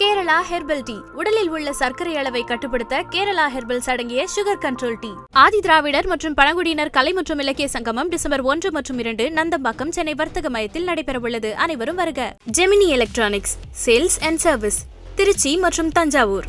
Kerala herbal tea. உடலில் உள்ள சர்க்கரை அளவை கட்டுப்படுத்த கேரளா ஹெர்பல்ஸ் அடங்கிய sugar control tea. Adi Dravidar மற்றும் பழங்குடியினர் கலை மற்றும் இலக்கிய சங்கமம் டிசம்பர் ஒன்று மற்றும் இரண்டு நந்தம்பாக்கம் சென்னை வர்த்தக மையத்தில் நடைபெறவுள்ளது. அனைவரும் வருக. Gemini electronics sales and service Tiruchi மற்றும் தஞ்சாவூர்.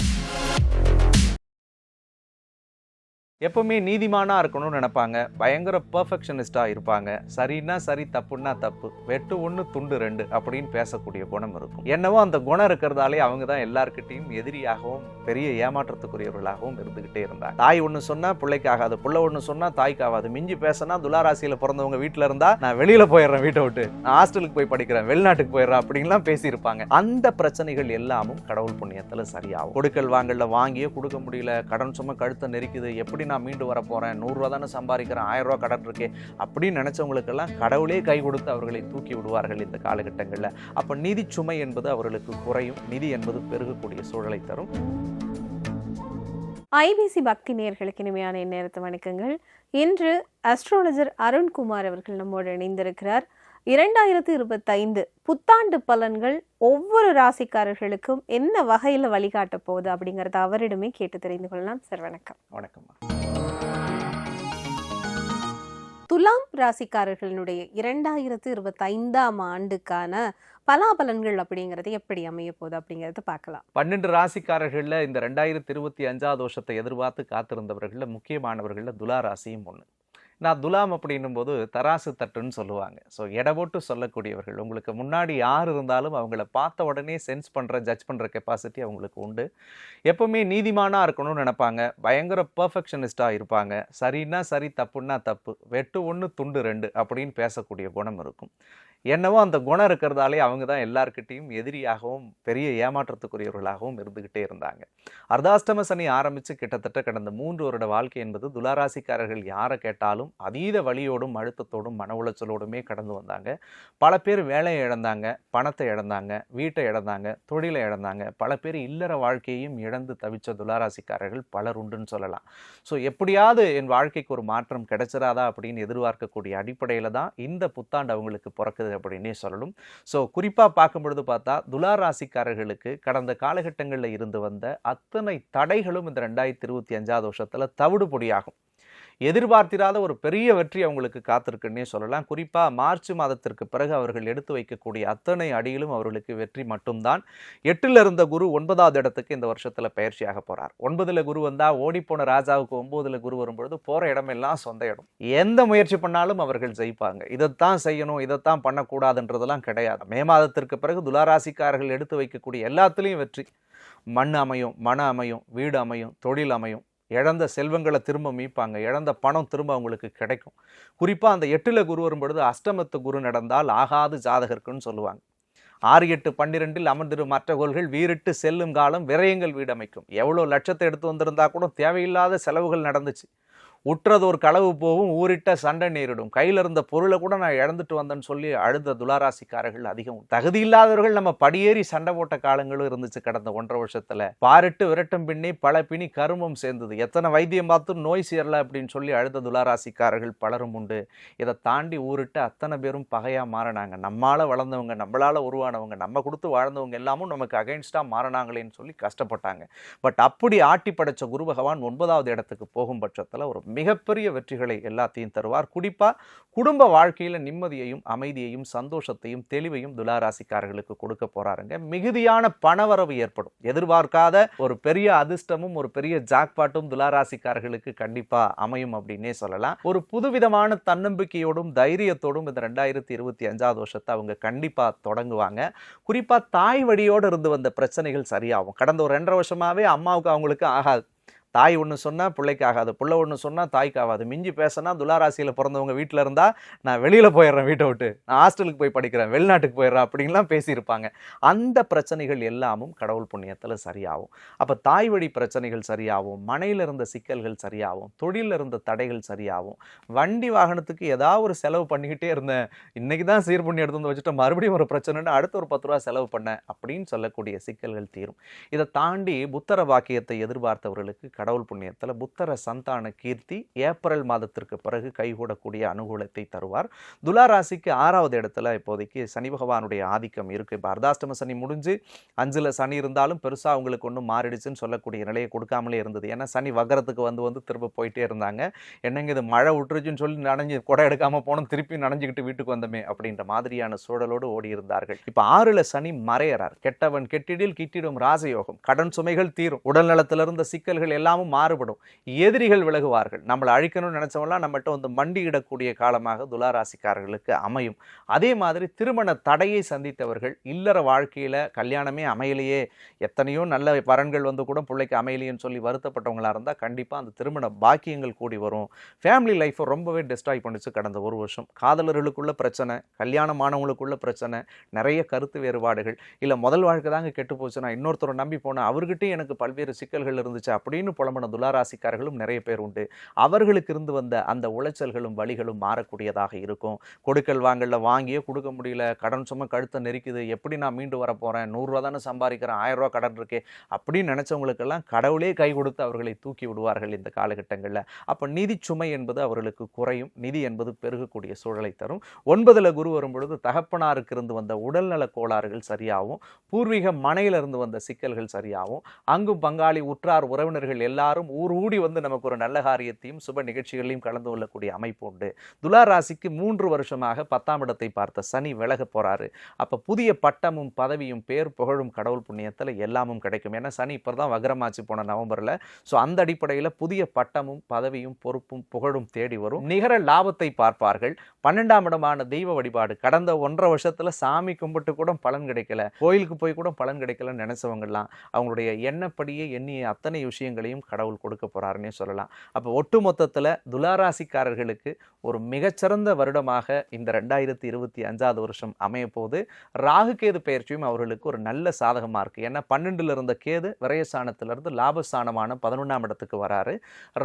எப்பவுமே நீதிமானாக இருக்கணும்னு நினைப்பாங்க. பயங்கர பர்ஃபெக்ஷனிஸ்டாக இருப்பாங்க. சரின்னா சரி தப்புன்னா தப்பு. வெட்டு ஒன்று துண்டு ரெண்டு அப்படின்னு பேசக்கூடிய குணம் இருக்கும். என்னவோ அந்த குணம் இருக்கிறதாலே அவங்க தான் எல்லாருக்கிட்டையும் எதிரியாகவும் பெரிய ஏமாற்றத்துக்குரியவர்களாகவும் இருந்துக்கிட்டே இருந்தாங்க. தாய் ஒன்று சொன்னால் பிள்ளைக்கு ஆகாது ஒன்று சொன்னால் தாய்க்கு ஆகாது மிஞ்சி பேசினா துளாராசியில் பிறந்தவங்க வீட்டில் இருந்தால் நான் வெளியில் போயிடுறேன் வீட்டை விட்டு. நான் ஹாஸ்டலுக்கு போய் படிக்கிறேன் வெளிநாட்டுக்கு போயிடுறேன் அப்படின்லாம் பேசியிருப்பாங்க. அந்த பிரச்சனைகள் எல்லாமும் கடவுள் புண்ணியத்தில் சரியாகும். கொடுக்கல் வாங்கல வாங்கியே கொடுக்க முடியல. கடன் சும்மா கழுத்தை நெரிக்குது. எப்படி நான் மீண்டு வர போகிறேன் நூறுரூவா தானே சம்பாதிக்கிறேன். ஆயிரம் ரூபா கடன் இருக்கே அப்படின்னு நினச்சவங்களுக்கெல்லாம் கடவுளே கை கொடுத்து அவர்களை தூக்கி விடுவார்கள் இந்த காலகட்டங்களில். அப்போ நிதி சுமை என்பது அவர்களுக்கு குறையும். நிதி என்பது பெருகக்கூடிய சூழலை தரும். ஐபிசி பக்தி நேர்களுக்கு இனிமையான இந்நேரத்து வணக்கங்கள். இன்று அஸ்ட்ராலஜர் அருண்குமார் அவர்கள் நம்மோடு இணைந்திருக்கிறார். இரண்டாயிரத்தி இருபத்தைந்து புத்தாண்டு பலன்கள் ஒவ்வொரு ராசிக்காரர்களுக்கும் என்ன வகையில் வழிகாட்ட போகுது அப்படிங்கறத அவரிடமே கேட்டு தெரிந்து கொள்ளலாம். சார் வணக்கம். வணக்கம். துலாம் ராசிக்காரர்களுடைய இரண்டாயிரத்து இருபத்தைந்தாம் ஆண்டுக்கான பலாபலன்கள் அப்படிங்கிறது எப்படி அமைய போகுது அப்படிங்கறத பார்க்கலாம். பன்னெண்டு ராசிக்காரர்களில் இந்த ரெண்டாயிரத்தி இருபத்தி அஞ்சாவது வருஷத்தை எதிர்பார்த்து காத்திருந்தவர்களில் முக்கியமானவர்களில் துலா ராசியும் ஒன்று நான் துலாம் அப்படின்னும் போது தராசு தட்டுன்னு சொல்லுவாங்க. ஸோ எடை போட்டு சொல்லக்கூடியவர்கள் உங்களுக்கு முன்னாடி யார் இருந்தாலும் அவங்கள பார்த்த உடனே சென்ஸ் பண்ணுற ஜட்ஜ் பண்ணுற கெப்பாசிட்டி அவங்களுக்கு உண்டு. எப்பவுமே நீதிமானாக இருக்கணும்னு நினைப்பாங்க. பயங்கர பர்ஃபெக்ஷனிஸ்டாக இருப்பாங்க. சரின்னா சரி தப்புன்னா தப்பு. வெட்டு ஒன்று துண்டு ரெண்டு அப்படின்னு பேசக்கூடிய குணம் இருக்கும். என்னவோ அந்த குணம் இருக்கிறதாலே அவங்க தான் எல்லாருக்கிட்டேயும் எதிரியாகவும் பெரிய ஏமாற்றத்துக்குரியவர்களாகவும் இருந்துக்கிட்டே இருந்தாங்க. அர்த்தாஷ்டம சனி ஆரம்பித்து கிட்டத்தட்ட கடந்த மூன்று வருட வாழ்க்கை என்பது துளாராசிக்காரர்கள் யாரை கேட்டாலும் அதீத வழியோடும் அழுத்தத்தோடும் மன உளைச்சலோடுமே கடந்து வந்தாங்க. பல பேர் வேலையை இழந்தாங்க பணத்தை இழந்தாங்க வீட்டை இழந்தாங்க தொழிலை இழந்தாங்க. பல பேர் இல்லற வாழ்க்கையையும் இழந்து தவிச்ச துளாராசிக்காரர்கள் பலர் உண்டுன்னு சொல்லலாம். ஸோ எப்படியாவது என் வாழ்க்கைக்கு ஒரு மாற்றம் கிடைச்சிராதா அப்படின்னு எதிர்பார்க்கக்கூடிய அடிப்படையில் தான் இந்த புத்தாண்டு அவங்களுக்கு பிறக்குது அப்படின்னே சொல்லணும். ஸோ குறிப்பாக பார்க்கும் பொழுது பார்த்தா துலார் ராசிக்காரர்களுக்கு கடந்த காலகட்டங்களில் இருந்து வந்த அத்தனை தடைகளும் இந்த ரெண்டாயிரத்தி இருபத்தி அஞ்சாவது வருஷத்தில் தவிடுபொடியாகும். எதிர்பார்த்திராத ஒரு பெரிய வெற்றி அவங்களுக்கு காத்திருக்குன்னே சொல்லலாம். குறிப்பாக மார்ச் மாதத்திற்கு பிறகு அவர்கள் எடுத்து வைக்கக்கூடிய அத்தனை அடியிலும் அவர்களுக்கு வெற்றி மட்டும்தான். எட்டில் இருந்த குரு ஒன்பதாவது இடத்துக்கு இந்த வருஷத்தில் பயிற்சியாக போகிறார் ஒன்பதில் குரு வந்தால் ஓடிப்போன ராஜாவுக்கு ஒன்பதுல குரு வரும்பொழுது போகிற இடமெல்லாம் சொந்த இடம். எந்த முயற்சி பண்ணாலும் அவர்கள் ஜெயிப்பாங்க. இதைத்தான் செய்யணும் இதைத்தான் பண்ணக்கூடாதுன்றதெல்லாம் கிடையாது. மே மாதத்திற்கு பிறகு துளாராசிக்காரர்கள் எடுத்து வைக்கக்கூடிய எல்லாத்துலேயும் வெற்றி. மண் அமையும் மன அமையும் வீடு அமையும் தொழில் அமையும். இழந்த செல்வங்களை திரும்ப மீட்பாங்க. இழந்த பணம் திரும்ப அவங்களுக்கு கிடைக்கும். குறிப்பாக அந்த எட்டில் குரு வரும்பொழுது அஷ்டமத்து குரு நடந்தால் ஆகாது ஜாதகர்க்குன்னு சொல்லுவாங்க. ஆறு எட்டு பன்னிரெண்டில் அமர்ந்திரு மற்ற கோள்கள் வீரிட்டு செல்லும் காலம் விரயங்கள் வீடமைக்கும். எவ்வளோ லட்சத்தை எடுத்து வந்திருந்தா கூட தேவையில்லாத செலவுகள் நடந்துச்சு. உற்றது ஒரு களவு போகும் ஊரிட்ட சண்டை நேரிடும். கையில் இருந்த பொருளை கூட நான் இழந்துட்டு வந்தேன்னு சொல்லி அழுத துளாராசிக்காரர்கள் அதிகம். தகுதி இல்லாதவர்கள் நம்ம படியேறி சண்டை போட்ட காலங்களும் இருந்துச்சு கடந்த ஒன்றரை வருஷத்துல. பாரிட்டு விரட்டும் பின்னே பல பிணி கருமம் சேர்ந்தது. எத்தனை வைத்தியம் பார்த்தும் நோய் சேரல அப்படின்னு சொல்லி அழுத துளாராசிக்காரர்கள் பலரும் உண்டு. இதை தாண்டி ஊரிட்டு அத்தனை பேரும் பகையா மாறினாங்க. நம்மளால் வளர்ந்தவங்க நம்மளால உருவானவங்க நம்ம கொடுத்து வாழ்ந்தவங்க எல்லாமும் நமக்கு அகைன்ஸ்டா மாறினாங்களேன்னு சொல்லி கஷ்டப்பட்டாங்க. பட் அப்படி ஆட்டி படைச்ச குரு பகவான் ஒன்பதாவது இடத்துக்கு போகும் பட்சத்தில் ஒரு மிகப்பெரிய வெற்றிகளை எல்லாத்தையும் தருவார். குறிப்பாக குடும்ப வாழ்க்கையில் நிம்மதியையும் அமைதியையும் சந்தோஷத்தையும் தெளிவையும் துலாராசிக்காரர்களுக்கு கொடுக்க போறாருங்க. மிகுதியான பணவரவு ஏற்படும். எதிர்பார்க்காத ஒரு பெரிய அதிர்ஷ்டமும் ஒரு பெரிய ஜாக்பாட்டும் துலாராசிக்காரர்களுக்கு கண்டிப்பா அமையும் அப்படின்னே சொல்லலாம். ஒரு புதுவிதமான தன்னம்பிக்கையோடும் தைரியத்தோடும் இந்த ரெண்டாயிரத்தி இருபத்தி அஞ்சாவது வருஷத்தை அவங்க கண்டிப்பா தொடங்குவாங்க. குறிப்பா தாய் வழியோடு இருந்து வந்த பிரச்சனைகள் சரியாகும். கடந்த ஒரு ரெண்டரை வருஷமாவே அம்மாவுக்கு அவங்களுக்கு ஆகாது. தாய் ஒன்று சொன்னால் பிள்ளைக்கு ஆகாது பிள்ளை ஒன்று சொன்னால் தாய்க்கு ஆகாது மிஞ்சி பேசினா துளாராசியில் பிறந்தவங்க வீட்டில் இருந்தால் நான் வெளியில் போயிடுறேன் வீட்டை விட்டு. நான் ஹாஸ்டலுக்கு போய் படிக்கிறேன் வெளிநாட்டுக்கு போயிடுறேன் அப்படின்லாம் பேசியிருப்பாங்க. அந்த பிரச்சனைகள் எல்லாமும் கடவுள் புண்ணியத்தில் சரியாகும். அப்போ தாய் வழி பிரச்சனைகள் சரியாகும் மனையில் இருந்த சிக்கல்கள் சரியாகும் தொழிலில் இருந்த தடைகள் சரியாகும். வண்டி வாகனத்துக்கு ஏதாவது ஒரு செலவு பண்ணிக்கிட்டே இருந்தேன். இன்றைக்கி தான் சீர் பண்ணி எடுத்து வந்து வச்சுட்டு மறுபடியும் ஒரு பிரச்சனைன்னு அடுத்து ஒரு பத்து ரூபா செலவு பண்ணேன் அப்படின்னு சொல்லக்கூடிய சிக்கல்கள் தீரும். இதை தாண்டி புத்தர வாக்கியத்தை எதிர்பார்த்தவர்களுக்கு கடவுள் புண்ணியத்தில் புத்தர சந்தான கீர்த்தி ஏப்ரல் மாதத்திற்கு பிறகு கைகூடக்கூடிய அனுகூலத்தை தருவார். துலா ராசிக்கு ஆறாவது இடத்துல இப்போதைக்கு சனி பகவானுடைய ஆதிக்கம் இருக்கு. இப்போ சனி முடிஞ்சு அஞ்சில் சனி இருந்தாலும் பெருசாக அவங்களுக்கு ஒன்றும் மாறிடுச்சுன்னு சொல்லக்கூடிய நிலையை கொடுக்காமலே இருந்தது. ஏன்னா சனி வகரத்துக்கு வந்து வந்து திரும்ப போயிட்டே இருந்தாங்க. என்னங்க இது மழை விட்டுருச்சுன்னு சொல்லி நனைஞ்சு கொடை எடுக்காமல் போனோம் திருப்பி நனைஞ்சுக்கிட்டு வீட்டுக்கு வந்தோமே அப்படின்ற மாதிரியான சூழலோடு ஓடி இருந்தார்கள் இப்போ ஆறில் சனி மறையறார். கெட்டவன் கெட்டிடில் கிட்டிடும் ராசயோகம் கடன் சுமைகள் தீரும். உடல் நலத்துல இருந்த சிக்கல்கள் எல்லாமும் மாறுபடும். எதிரிகள் விலகுவார்கள். நம்மளை அழிக்கணும்னு நினைச்சவங்களாம் நம்மகிட்ட வந்து மண்டியிடக்கூடிய காலமாக துளாராசிக்காரர்களுக்கு அமையும். அதே மாதிரி திருமண தடையை சந்தித்தவர்கள் இல்லற வாழ்க்கையில் கல்யாணமே அமையலையே. எத்தனையோ நல்ல வரன்கள் வந்து கூட பிள்ளைக்கு அமையலையேன்னு சொல்லி வருத்தப்பட்டவங்களாக இருந்தால் கண்டிப்பாக அந்த திருமண பாக்கியங்கள் கூடி வரும். ஃபேமிலி லைஃப்பை ரொம்பவே டிஸ்ட்ராய் பண்ணிச்சு கடந்த ஒரு வருஷம். காதலர்களுக்குள்ள பிரச்சனை கல்யாணமானவங்களுக்குள்ள பிரச்சனை நிறைய கருத்து வேறுபாடுகள். இல்லை முதல் வாழ்க்கை தாங்க கெட்டு போச்சு நான் இன்னொருத்தரை நம்பி போனேன் அவர்கிட்டயும் எனக்கு பல்வேறு சிக்கல்கள் இருந்துச்சு அப்படின்னு புலம்பன துளாராசிக்காரர்களும் நிறைய பேர் உண்டு. அவர்களுக்கு இருந்து வந்த அந்த உளைச்சல்களும் வழிகளும் மாறக்கூடியதாக இருக்கும். கொடுக்கல் வாங்கல்ல வாங்கியே கொடுக்க முடியல. கடன் சும்மா கழுத்தை நெரிக்குது. எப்படி நான் மீண்டு வர போகிறேன் நூறுரூவா தானே சம்பாதிக்கிறேன். ஆயிரம் ரூபா கடன் இருக்கே. அப்படின்னு நினைச்சவங்களுக்கெல்லாம் கடவுளே கை கொடுத்து அவர்களை தூக்கி விடுவார்கள் இந்த காலகட்டங்களில். அப்போ நிதி சுமை என்பது அவர்களுக்கு குறையும். நிதி என்பது பெருகக்கூடிய சூழலை தரும். ஒன்பதுல குரு வரும்பொழுது தகப்பனாருக்கு இருந்து வந்த உடல்நல கோளாறுகள் சரியாகும் பூர்வீக மனையிலிருந்து வந்த சிக்கல்கள் சரியாகும் அங்கும் பங்காளி உற்றார் உறவினர்கள் எல்லாரும் ஊர் ஊடி வந்து நமக்கு ஒரு நல்ல காரியத்தையும் சுப நிகழ்ச்சிகளையும் கலந்து கொள்ளக்கூடிய அமைப்பு உண்டு. துலா ராசிக்கு மூன்று வருஷமாக பத்தாம் இடத்தை பார்த்த சனி விலக போறாரு. அப்ப புதிய பட்டமும் பதவியும் பேர் புகழும் கடவுள் புண்ணியத்தில் எல்லாமும் கிடைக்கும். ஏன்னா சனி இப்பதான் வக்ரமாச்சு போன நவம்பர்ல. ஸோ அந்த அடிப்படையில் புதிய பட்டமும் பதவியும் பொறுப்பும் புகழும் தேடி வரும். நிகர லாபத்தை பார்ப்பார்கள். பன்னெண்டாம் இடமான தெய்வ வழிபாடு. கடந்த ஒன்றரை வருஷத்துல சாமி கும்பிட்டு கூட பலன் கிடைக்கல. கோயிலுக்கு போய் கூட பலன் கிடைக்கலன்னு நினைச்சவங்கலாம் அவங்களுடைய எண்ணப்படியே எண்ணிய அத்தனை விஷயங்களையும் கடவுள் கொடுக்க போகிறாருன்னே சொல்லலாம். அப்போ ஒட்டு மொத்தத்தில் துளாராசிக்காரர்களுக்கு ஒரு மிகச்சிறந்த வருடமாக இந்த ரெண்டாயிரத்தி இருபத்தி அஞ்சாவது வருஷம் அமைய போது ராகு கேது பயிற்சியும் அவர்களுக்கு ஒரு நல்ல சாதகமாக இருக்குது ஏன்னா பன்னெண்டுல இருந்த கேது விரயஸ்தானத்திலிருந்து லாபஸ்தானமான பதினொன்றாம் இடத்துக்கு வராரு.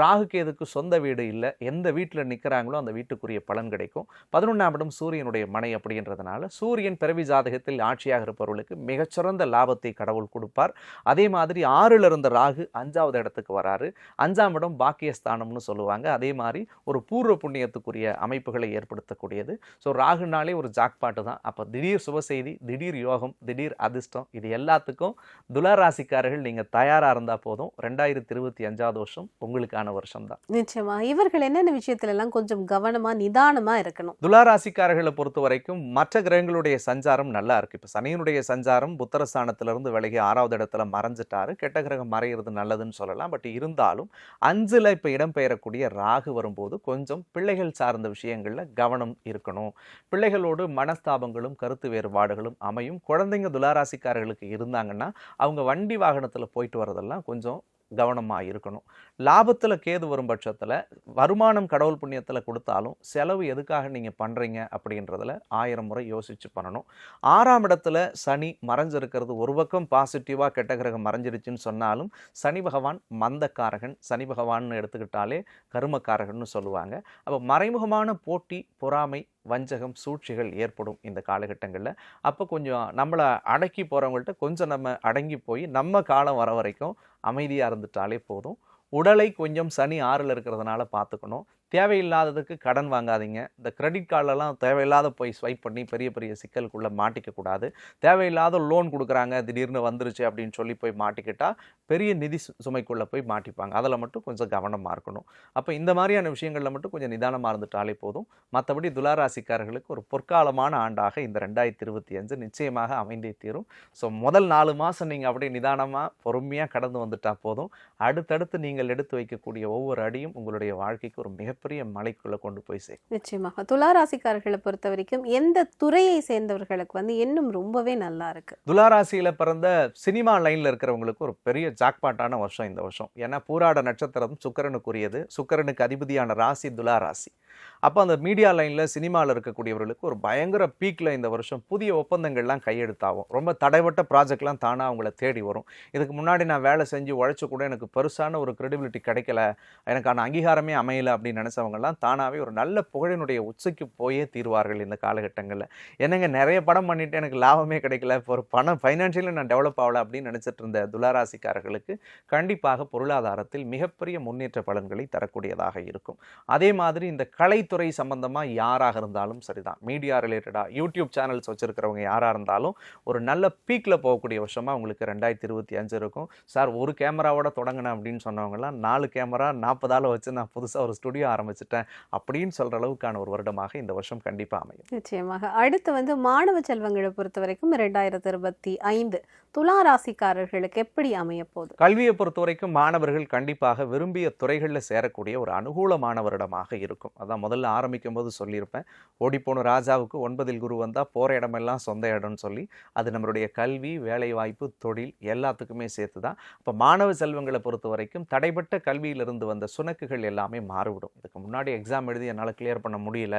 ராகு கேதுக்கு சொந்த வீடு இல்லை. எந்த வீட்டில் நிற்கிறாங்களோ அந்த வீட்டுக்குரிய பலன் கிடைக்கும். பதினொன்றாம் இடம் சூரியனுடைய மனை அப்படின்றதுனால சூரியன் பிறவி ஜாதகத்தில் ஆட்சியாக இருப்பவர்களுக்கு மிகச்சிறந்த லாபத்தை கடவுள் கொடுப்பார். அதே மாதிரி ஆறில் இருந்த ராகு அஞ்சாவது இடத்துக்கு வராரு. அஞ்சாம் இடம் பாக்கியஸ்தானம்னு சொல்லுவாங்க. அதே மாதிரி ஒரு பூர்வ புண்ணியத்துக்குரிய அமைப்புகளை ஏற்படுத்தக்கூடியது. ஸோ ராகுனாலே ஒரு ஜாக்பாட்டு தான். அப்போ திடீர் சுப செய்தி திடீர் யோகம் திடீர் அதிர்ஷ்டம் இது எல்லாத்துக்கும் துளாராசிக்காரர்கள் நீங்கள் தயாராக இருந்தால் போதும். ரெண்டாயிரத்தி இருபத்தி அஞ்சாவது வருஷம் உங்களுக்கான வருஷம் தான் நிச்சயமா. இவர்கள் என்னென்ன விஷயத்துல எல்லாம் கொஞ்சம் கவனமா நிதானமா இருக்கணும்? துளாராசிக்காரர்களை பொறுத்த வரைக்கும் மற்ற கிரகங்களுடைய சஞ்சாரம் நல்லா இருக்கு. இப்போ சனியினுடைய சஞ்சாரம் புத்தரஸ்தானத்திலிருந்து விலகி ஆறாவது இடத்துல மறைஞ்சிட்டாரு. கெட்ட கிரகம் மறையிறது நல்லதுன்னு சொல்லலாம். பட் இருந்தாலும் அஞ்சில் இப்போ இடம்பெயரக்கூடிய ராகு வரும்போது கொஞ்சம் பிள்ளைகள் சார்ந்த விஷயங்களில் கவனம் இருக்கணும். பிள்ளைகளோடு மனஸ்தாபங்களும் கருத்து வேறுபாடுகளும் அமையும். குழந்தைங்க துளாராசிக்காரர்களுக்கு இருந்தாங்கன்னா அவங்க வண்டி வாகனத்தில் போயிட்டு வரதெல்லாம் கொஞ்சம் கவனமாக இருக்கணும். லாபத்தில் கேது வரும் பட்சத்தில் வருமானம் கடவுள் புண்ணியத்தில் கொடுத்தாலும் செலவு எதுக்காக நீங்கள் பண்ணுறீங்க அப்படின்றதில் ஆயிரம் முறை யோசித்து பண்ணணும். ஆறாம் இடத்துல சனி மறைஞ்சிருக்கிறது ஒரு பக்கம் பாசிட்டிவாக கெட்ட கிரகம் மறைஞ்சிருச்சுன்னு சொன்னாலும் சனி பகவான் மந்தக்காரகன் சனி பகவான்னு எடுத்துக்கிட்டாலே கருமக்காரகன்னு சொல்லுவாங்க. அப்போ மறைமுகமான போட்டி பொறாமை வஞ்சகம் சூழ்ச்சிகள் ஏற்படும் இந்த காலகட்டங்களில். அப்போ கொஞ்சம் நம்மளை அடக்கி போகிறவங்கள்ட்ட கொஞ்சம் நம்ம அடங்கி போய் நம்ம காலம் வர வரைக்கும் அமைதியாக இருந்துட்டாலே போதும். உடலை கொஞ்சம் சனி ஆறில் இருக்கிறதுனால பார்த்துக்கணும். தேவையில்லாததுக்கு கடன் வாங்காதீங்க. இந்த கிரெடிட் கார்டெல்லாம் தேவையில்லாத போய் ஸ்வைப் பண்ணி பெரிய பெரிய சிக்கலுக்குள்ளே மாட்டிக்கக்கூடாது. தேவையில்லாத லோன் கொடுக்குறாங்க திடீர்னு வந்துருச்சு அப்படின்னு சொல்லி போய் மாட்டிக்கிட்டால் பெரிய நிதி சு- சுமைக்குள்ளே போய் மாட்டிப்பாங்க. அதில் மட்டும் கொஞ்சம் கவனமாக இருக்கணும் அப்போ இந்த மாதிரியான விஷயங்களில் மட்டும் கொஞ்சம் நிதானமாக இருந்துட்டாலே போதும். மற்றபடி துளாராசிக்காரர்களுக்கு ஒரு பொற்காலமான ஆண்டாக இந்த ரெண்டாயிரத்தி இருபத்தி அஞ்சு நிச்சயமாக அமைந்தே தீரும். ஸோ முதல் நாலு மாதம் நீங்கள் அப்படியே நிதானமாக பொறுமையாக கடந்து வந்துட்டால் போதும். அடுத்தடுத்து நீங்கள் எடுத்து வைக்கக்கூடிய ஒவ்வொரு அடியும் உங்களுடைய வாழ்க்கைக்கு ஒரு மிகப்பெரிய மலைக்குள்ளே கொண்டு போய் சேர்க்கும். நிச்சயமாக. துளாராசிக்காரர்களை பொறுத்த வரைக்கும் எந்த துறையை சேர்ந்தவர்களுக்கு வந்து இன்னும் ரொம்பவே நல்லா இருக்கு. துளாராசியில பிறந்த சினிமா லைன்ல இருக்கிறவங்களுக்கு ஒரு பெரிய ஜாக்பாட்டான வருஷம் இந்த வருஷம். ஏன்னா பூராட நட்சத்திரம் சுக்கிரனுக்குரியது. சுக்கிரனுக்கு அதிபதியான ராசி துலா ராசி அப்போ அந்த மீடியா லைனில் சினிமாவில் இருக்கக்கூடியவர்களுக்கு ஒரு பயங்கர பீக்கில் இந்த வருஷம் புதிய ஒப்பந்தங்கள்லாம் கையெழுத்தாகும். ரொம்ப தடைப்பட்ட ப்ராஜெக்ட்லாம் தானாக அவங்கள தேடி வரும். இதுக்கு முன்னாடி நான் வேலை செஞ்சு உழைச்சி கூட எனக்கு பெருசான ஒரு க்ரெடிபிலிட்டி கிடைக்கல. எனக்கான அங்கீகாரமே அமையல அப்படின்னு நினச்சவங்கலாம் தானாகவே ஒரு நல்ல புகழினுடைய உச்சைக்கு போயே தீர்வார்கள் இந்த காலகட்டங்களில். என்னங்க நிறைய படம் பண்ணிட்டு எனக்கு லாபமே கிடைக்கல. ஒரு பணம் ஃபைனான்ஷியலி நான் டெவலப் ஆகல அப்படின்னு நினச்சிட்டு இருந்த துளாராசிக்காரர்களுக்கு கண்டிப்பாக பொருளாதாரத்தில் மிகப்பெரிய முன்னேற்ற பலன்களை தரக்கூடியதாக இருக்கும். அதே மாதிரி இந்த கலைத்துறை சம்பந்தமாக யாராக இருந்தாலும் சரிதான். மீடியா ரிலேட்டடாக யூடியூப் சேனல்ஸ் வச்சுருக்கிறவங்க யாராக இருந்தாலும் ஒரு நல்ல பீக்கில் போகக்கூடிய வருஷமாக உங்களுக்கு ரெண்டாயிரத்தி இருபத்தி அஞ்சு இருக்கும். சார் ஒரு கேமராவோட தொடங்கினேன் அப்படின்னு சொன்னவங்கலாம் நாலு கேமரா நாற்பதால வச்சு நான் புதுசாக ஒரு ஸ்டுடியோ ஆரம்பிச்சிட்டேன் அப்படின்னு சொல்கிற அளவுக்கான ஒரு வருடமாக இந்த வருஷம் கண்டிப்பாக அமையும். நிச்சயமாக. அடுத்து வந்து மாணவ செல்வங்களை பொறுத்த வரைக்கும் இரண்டாயிரத்தி இருபத்தி ஐந்து துலா ராசிக்காரர்களுக்கு எப்படி அமைய போகுது? கல்வியை பொறுத்த வரைக்கும் மாணவர்கள் கண்டிப்பாக விரும்பிய துறைகளில் சேரக்கூடிய ஒரு அனுகூலமான வருடமாக இருக்கும். அதான் முதல்ல ஆரம்பிக்கும் போது சொல்லியிருப்பேன். ஓடிப்போன ராஜாவுக்கு ஒன்பதில் குரு வந்தால் போகிற இடமெல்லாம் சொந்த இடம்னு சொல்லி அது நம்மளுடைய கல்வி வேலைவாய்ப்பு தொழில் எல்லாத்துக்குமே சேர்த்து தான் இப்போ மாணவ செல்வங்களை பொறுத்த வரைக்கும் தடைப்பட்ட கல்வியிலிருந்து வந்த சுணக்குகள் எல்லாமே மாறுவிடும். இதுக்கு முன்னாடி எக்ஸாம் எழுதி என்னால் கிளியர் பண்ண முடியல.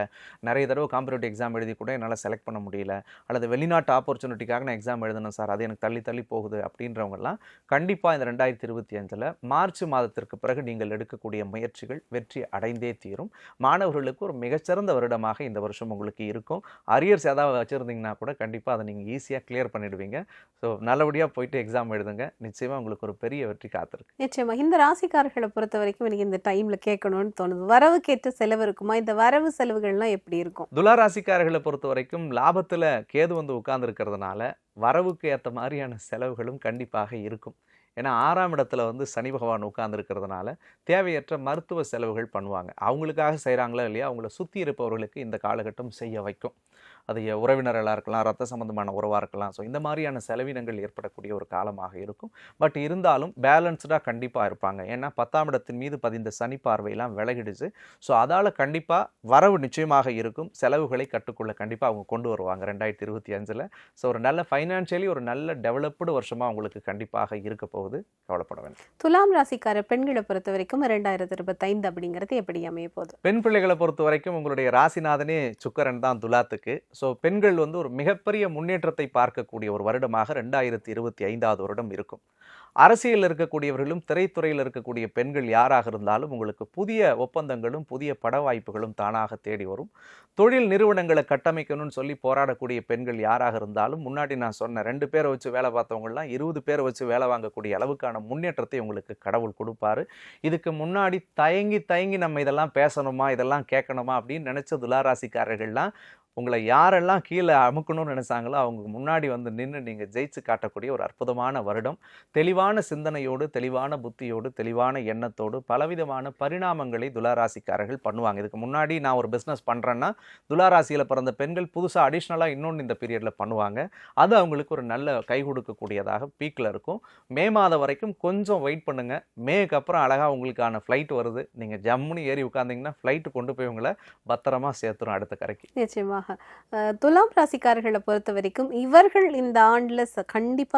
நிறைய தடவை காம்படிட்டிவ் எக்ஸாம் எழுதி கூட என்னால் செலக்ட் பண்ண முடியல. அல்லது வெளிநாட்டு ஆப்பர்ச்சுனிட்டிக்காக நான் எக்ஸாம் எழுதணும் சார் அது எனக்கு தள்ளி தள்ளி போகுது அப்படின்றவங்கலாம் கண்டிப்பாக இந்த ரெண்டாயிரத்தி இருபத்தி அஞ்சில் மார்ச் மாதத்திற்கு பிறகு நீங்கள் எடுக்கக்கூடிய முயற்சிகள் வெற்றி அடைந்தே தீரும். மாணவர்கள் மாணவர்களுக்கு ஒரு மிகச்சிறந்த வருடமாக இந்த வருஷம் உங்களுக்கு இருக்கும். அரியர்ஸ் ஏதாவது வச்சுருந்தீங்கன்னா கூட கண்டிப்பாக அதை நீங்கள் ஈஸியாக கிளியர் பண்ணிடுவீங்க. ஸோ நல்லபடியாக போயிட்டு எக்ஸாம் எழுதுங்க. நிச்சயமாக உங்களுக்கு ஒரு பெரிய வெற்றி காத்திருக்கு. நிச்சயமா. இந்த ராசிக்காரர்களை பொறுத்த வரைக்கும் எனக்கு இந்த டைம்ல கேட்கணும்னு தோணுது. வரவுக்கேற்ற செலவு இருக்குமா? இந்த வரவு செலவுகள்லாம் எப்படி இருக்கும்? துலா ராசிக்காரர்களை பொறுத்த வரைக்கும் லாபத்தில் கேது வந்து உட்கார்ந்துருக்கிறதுனால வரவுக்கு ஏற்ற மாதிரியான செலவுகளும் கண்டிப்பாக இருக்கும். ஏன்னா ஆறாம் இடத்துல வந்து சனி பகவான் உட்கார்ந்துருக்கிறதுனால தேவையற்ற மருத்துவ செலவுகள் பண்ணுவாங்க. அவங்களுக்காக செய்கிறாங்களோ இல்லையா? அவங்கள சுற்றி இருப்பவர்களுக்கு இந்த காலகட்டம் செய்ய வைக்கும். அது உறவினர்களாக இருக்கலாம் ரத்த சம்பந்தமான உறவாக இருக்கலாம். ஸோ இந்த மாதிரியான செலவினங்கள் ஏற்படக்கூடிய ஒரு காலமாக இருக்கும். பட் இருந்தாலும் பேலன்ஸ்டாக கண்டிப்பாக இருப்பாங்க. ஏன்னா பத்தாம் இடத்தின் மீது பதிந்த சனி பார்வையெல்லாம் விலகிடுச்சு. ஸோ அதால் கண்டிப்பாக வரவு நிச்சயமாக இருக்கும். செலவுகளை கட்டுக்குள்ள கண்டிப்பாக அவங்க கொண்டு வருவாங்க ரெண்டாயிரத்தி இருபத்தி அஞ்சில். ஸோ ஒரு நல்ல ஃபைனான்ஷியலி ஒரு நல்ல டெவலப்டு வருஷமாக உங்களுக்கு கண்டிப்பாக இருக்க போகுது. கவலைப்பட வேண்டாம். துலாம் ராசிக்கார பெண்களை பொறுத்த வரைக்கும் இரண்டாயிரத்தி இருபத்தைந்து அப்படிங்கிறது எப்படி அமைய போகுது? பெண் பிள்ளைகளை பொறுத்த வரைக்கும் உங்களுடைய ராசிநாதனே சுக்கரன் தான் துலாத்துக்கு. ஸோ பெண்கள் வந்து ஒரு மிகப்பெரிய முன்னேற்றத்தை பார்க்கக்கூடிய ஒரு வருடமாக ரெண்டாயிரத்தி இருபத்தி ஐந்தாவது வருடம் இருக்கும். அரசியலில் இருக்கக்கூடியவர்களும் திரைத்துறையில் இருக்கக்கூடிய பெண்கள் யாராக இருந்தாலும் உங்களுக்கு புதிய ஒப்பந்தங்களும் புதிய பட வாய்ப்புகளும் தானாக தேடி வரும். தொழில் நிறுவனங்களை கட்டமைக்கணும்னு சொல்லி போராடக்கூடிய பெண்கள் யாராக இருந்தாலும் முன்னாடி நான் சொன்ன ரெண்டு பேரை வச்சு வேலை பார்த்தவங்கலாம் இருபது பேரை வச்சு வேலை வாங்கக்கூடிய அளவுக்கான முன்னேற்றத்தை உங்களுக்கு கடவுள் கொடுப்பாரு. இதுக்கு முன்னாடி தயங்கி தயங்கி நம்ம இதெல்லாம் பேசணுமா இதெல்லாம் கேட்கணுமா அப்படின்னு நினச்ச துளாராசிக்காரர்கள்லாம் உங்களை யாரெல்லாம் கீழே அமுக்கணும்னு நினைச்சாங்களோ அவங்க முன்னாடி வந்து நின்று நீங்கள் ஜெயிச்சு காட்டக்கூடிய ஒரு அற்புதமான வருடம். தெளிவான சிந்தனையோடு தெளிவான புத்தியோடு தெளிவான எண்ணத்தோடு பலவிதமான பரிணாமங்களை துளாராசிக்காரர்கள் பண்ணுவாங்க. இதுக்கு முன்னாடி நான் ஒரு பிஸ்னஸ் பண்ணுறேன்னா துளாராசியில் பிறந்த பெண்கள் புதுசாக அடிஷ்னலாக இன்னொன்று இந்த பீரியடில் பண்ணுவாங்க. அது அவங்களுக்கு ஒரு நல்ல கை கொடுக்கக்கூடியதாக பீக்கில் இருக்கும். மே மாதம் வரைக்கும் கொஞ்சம் வெயிட் பண்ணுங்கள் மேக்கு அப்புறம் அழகாக உங்களுக்கான ஃப்ளைட் வருது. நீங்கள் ஜம்முன்னு ஏறி உட்காந்திங்கன்னா ஃப்ளைட்டு கொண்டு போய் உங்களை பத்திரமா சேர்த்துரும் அடுத்த கரைக்கு. நிச்சயமாக அஹ், துலாம் ராசிக்காரர்களை பொறுத்த வரைக்கும் இவர்கள் இந்த ஆண்டில் ச-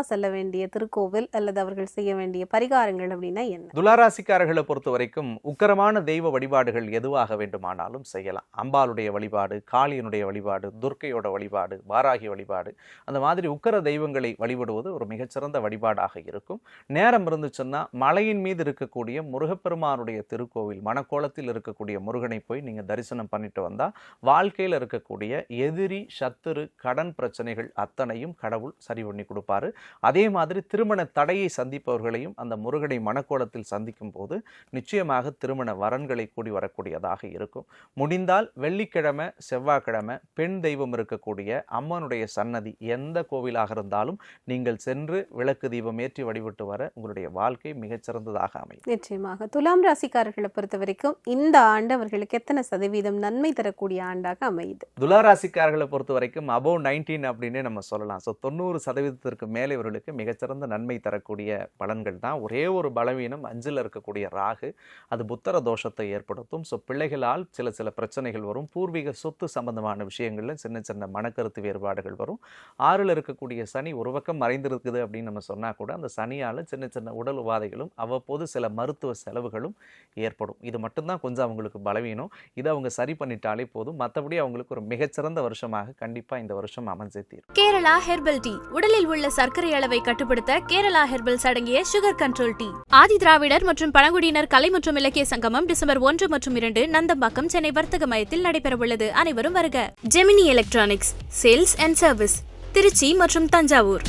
செல்ல வேண்டிய திருக்கோவில் அல்லது அவர்கள் செய்ய வேண்டிய பரிகாரங்கள் அப்படின்னா என்ன? துலாராசிக்காரர்களை பொறுத்த வரைக்கும் உக்கரமான தெய்வ வழிபாடுகள் எதுவாக வேண்டுமானாலும் செய்யலாம். அம்பாளுடைய வழிபாடு காளியனுடைய வழிபாடு துர்க்கையோட வழிபாடு வாராகி வழிபாடு அந்த மாதிரி உக்கர தெய்வங்களை வழிபடுவது ஒரு மிகச்சிறந்த வழிபாடாக இருக்கும். நேரம் இருந்துச்சுன்னா மலையின் மீது இருக்கக்கூடிய முருகப்பெருமானுடைய திருக்கோவில் மணக்கோலத்தில் இருக்கக்கூடிய முருகனை போய் நீங்கள் தரிசனம் பண்ணிட்டு வந்தால் வாழ்க்கையில் இருக்கக்கூடிய எதிரி சத்துரு கடன் பிரச்சனைகள் அத்தனையும் கடவுள் சரி பண்ணி கொடுப்பாரு. அதே மாதிரி திருமண தடையை சந்திப்பவர்களையும் அந்த முருகனை மணக்கோலத்தில் சந்திக்கும் போது நிச்சயமாக திருமண வரன்களை கூடி வரக்கூடியதாக இருக்கும். முடிந்தால் வெள்ளிக்கிழமை செவ்வாய்க்கிழமை பெண் தெய்வம் இருக்கக்கூடிய அம்மனுடைய சன்னதி எந்த கோவிலாக இருந்தாலும் நீங்கள் சென்று விளக்கு தீபம் ஏற்றி வழிபட்டு வர உங்களுடைய வாழ்க்கை மிகச்சிறந்ததாக அமையும். நிச்சயமாக. துலாம் ராசிக்காரர்களை பொறுத்த வரைக்கும் இந்த ஆண்டு அவர்களுக்கு எத்தனை சதவீதம் நன்மை தரக்கூடிய ஆண்டாக அமையுது? துலா ராசிக்காரர்களை பொறுத்த வரைக்கும் அபவ் நைன்டீன் அப்படின்னே நம்ம சொல்லலாம். ஸோ தொண்ணூறு சதவீதத்திற்கு மேலே இவர்களுக்கு மிகச்சிறந்த நன்மை தரக்கூடிய பலன்கள் தான். ஒரே ஒரு பலவீனம் அஞ்சில் இருக்கக்கூடிய ராகு அது புத்தர தோஷத்தை ஏற்படுத்தும். ஸோ பிள்ளைகளால் சில சில பிரச்சனைகள் வரும். பூர்வீக சொத்து சம்பந்தமான விஷயங்களில் சின்ன சின்ன மனக்கருத்து வேறுபாடுகள் வரும். ஆறில் இருக்கக்கூடிய சனி ஒரு பக்கம் மறைந்திருக்குது அப்படின்னு நம்ம சொன்னால் கூட அந்த சனியால் சின்ன சின்ன உடல் உபாதைகளும் அவ்வப்போது சில மருத்துவ செலவுகளும் ஏற்படும். இது மட்டும்தான் கொஞ்சம் அவங்களுக்கு பலவீனம். இதை அவங்க சரி பண்ணிட்டாலே போதும். மற்றபடி அவங்களுக்கு ஒரு மிக மிகச்சிறந்த வருஷமாக கண்டிப்பா இந்த வருஷம் அமைஞ்சே தீரும். Kerala herbal tea. உடலில் உள்ள சர்க்கரை அளவை கட்டுப்படுத்த கேரளா ஹெர்பல்ஸ் அடங்கிய sugar control tea. Adi Dravidar மற்றும் பழங்குடியினர் கலை மற்றும் இலக்கிய சங்கமம் டிசம்பர் ஒன்று மற்றும் இரண்டு நந்தம்பாக்கம் சென்னை வர்த்தக மையத்தில் நடைபெறவுள்ளது. அனைவரும் வருக. Gemini electronics sales and service Tiruchi மற்றும் தஞ்சாவூர்.